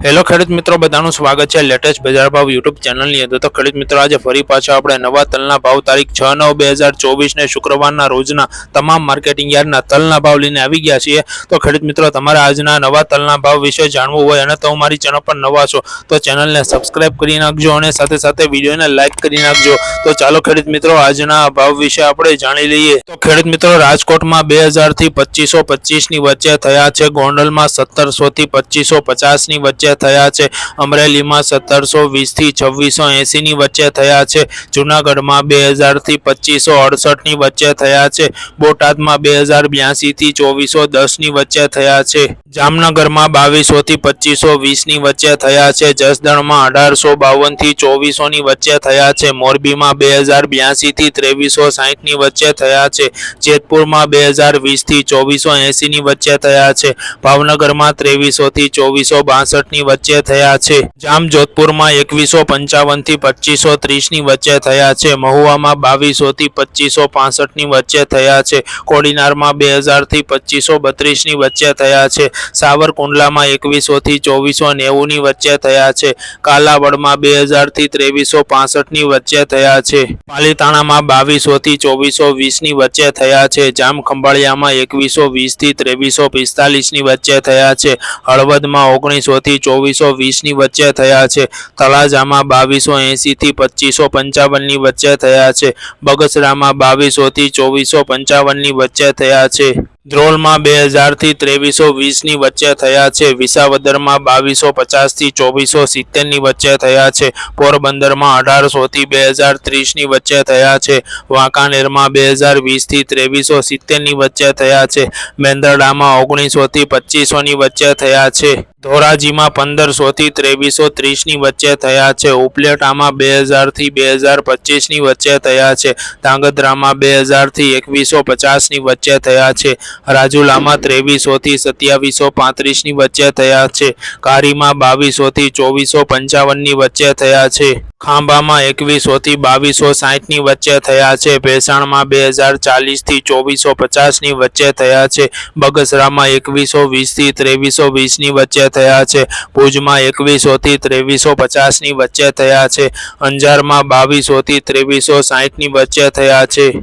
Hello ખેડૂત મિત્રો, બધાનું સ્વાગત છે લેટેસ્ટ બજાર ભાવ યુટ્યુબ ચેનલની અંદર. તો ખેડૂત મિત્રો, આજે ફરી પાછા આપણે નવા તલના ભાવ તારીખ છ નવ બે હજાર ચોવીસને શુક્રવારના રોજના તમામ માર્કેટિંગ યાર્ડના તલના ભાવ લઈને આવી ગયા છીએ. તો ખેડૂત મિત્રો, તમારે આજના નવા તલના ભાવ વિશે જાણવું હોય અને તો મારી ચેનલ પર નવા છો, તો ચેનલને સબસ્ક્રાઇબ કરી નાખજો અને સાથે સાથે વિડીયોને લાઇક કરી નાખજો. તો ચાલો ખેડૂત મિત્રો, આજના ભાવ વિશે આપણે જાણી લઈએ. તો ખેડૂત મિત્રો, રાજકોટમાં બે હજારથી પચીસો પચીસની વચ્ચે થયા છે, ગોંડલમાં સત્તરસોથી પચીસો પચાસની વચ્ચે થયા છે. અમરેલીમાં સત્તરસો વીસથી છવ્વીસો એંસીની વચ્ચે થયા છે. જુનાગઢમાં બે હજારથી પચીસો અડસઠની વચ્ચે થયા છે. બોટાદમાં બે હજાર બ્યાસીથી ચોવીસો દસની વચ્ચે થયા છે. જામનગરમાં બાવીસોથી પચીસો વીસની વચ્ચે થયા છે. જસદણમાં અઢારસો બાવનથી ચોવીસોની વચ્ચે થયા છે. મોરબીમાં બે હજાર બ્યાસીથી ત્રેવીસો સાહીઠની વચ્ચે થયા છે. જેતપુરમાં બે હજાર વીસથી ચોવીસો એંસીની વચ્ચે થયા છે. ભાવનગરમાં ત્રેવીસોથી ચોવીસો બાસઠની વચ્ચે થયા છે. જામ જોધપુરમાં એકવીસો પંચાવનથી પચીસો ત્રીસની વચ્ચે થયા છે. મહુવામાં બાવીસોથી પચીસો પાસઠની વચ્ચે થયા છે. કોડીનારમાં બે હજારથી પચીસો બત્રીસની વચ્ચે થયા છે. સાવરકુંડલામાં એકવીસોથી ચોવીસો નેવું ની વચ્ચે થયા છે. કાલાવડમાં બે હજારથી ત્રેવીસો પાસઠની વચ્ચે થયા છે. પાલીતાણામાં બાવીસોથી ચોવીસો વીસની વચ્ચે થયા છે. જામખંભાળિયામાં એકવીસો વીસથી ત્રેવીસો પિસ્તાલીસની વચ્ચે થયા છે. હળવદમાં ઓગણીસોથી ચોવીસો વીસની વચ્ચે થયા છે. તળાજામાં બાવીસો એંસીથી પચીસો પંચાવનની વચ્ચે થયા છે. બગસરામાં બાવીસોથી ચોવીસો પંચાવનની વચ્ચે થયા છે. ધ્રોલમાં બે હજારથી ત્રેવીસો વીસની વચ્ચે થયા છે. વિસાવદરમાં બાવીસો પચાસથી ચોવીસો સિત્તેરની વચ્ચે થયા છે. પોરબંદરમાં અઢારસોથી બે હજાર ત્રીસની વચ્ચે થયા છે. વાંકાનેરમાં બે હજાર વીસથી ત્રેવીસો સિત્તેરની વચ્ચે થયા છે. મેંદરડામાં ઓગણીસોથી પચીસોની વચ્ચે થયા છે. ધોરાજીમાં પંદરસોથી ત્રેવીસો ત્રીસની વચ્ચે થયા છે. ઉપલેટામાં બે હજારથી બે હજાર પચીસની વચ્ચે થયા છે. ધાંગધ્રામાં બે હજારથી એકવીસો પચાસની વચ્ચે થયા છે. રાજુલામાં ત્રેવીસોથી સત્યાવીસો પાંત્રીસની વચ્ચે થયા છે. કારીમાં બાવીસોથી ચોવીસો પંચાવનની વચ્ચે થયા છે. ખાંભામાં એકવીસોથી બાવીસો સાહીઠની વચ્ચે થયા છે. ભેસાણમાં બે હજાર ચાલીસથી ચોવીસો પચાસની વચ્ચે થયા છે. બગસરામાં એકવીસો વીસથી ત્રેવીસો વીસની વચ્ચે થયા છે. ભુજમાં એકવીસોથી ત્રેવીસો પચાસની વચ્ચે થયા છે. અંજારમાં બાવીસોથી ત્રેવીસો સાહીઠની વચ્ચે થયા છે.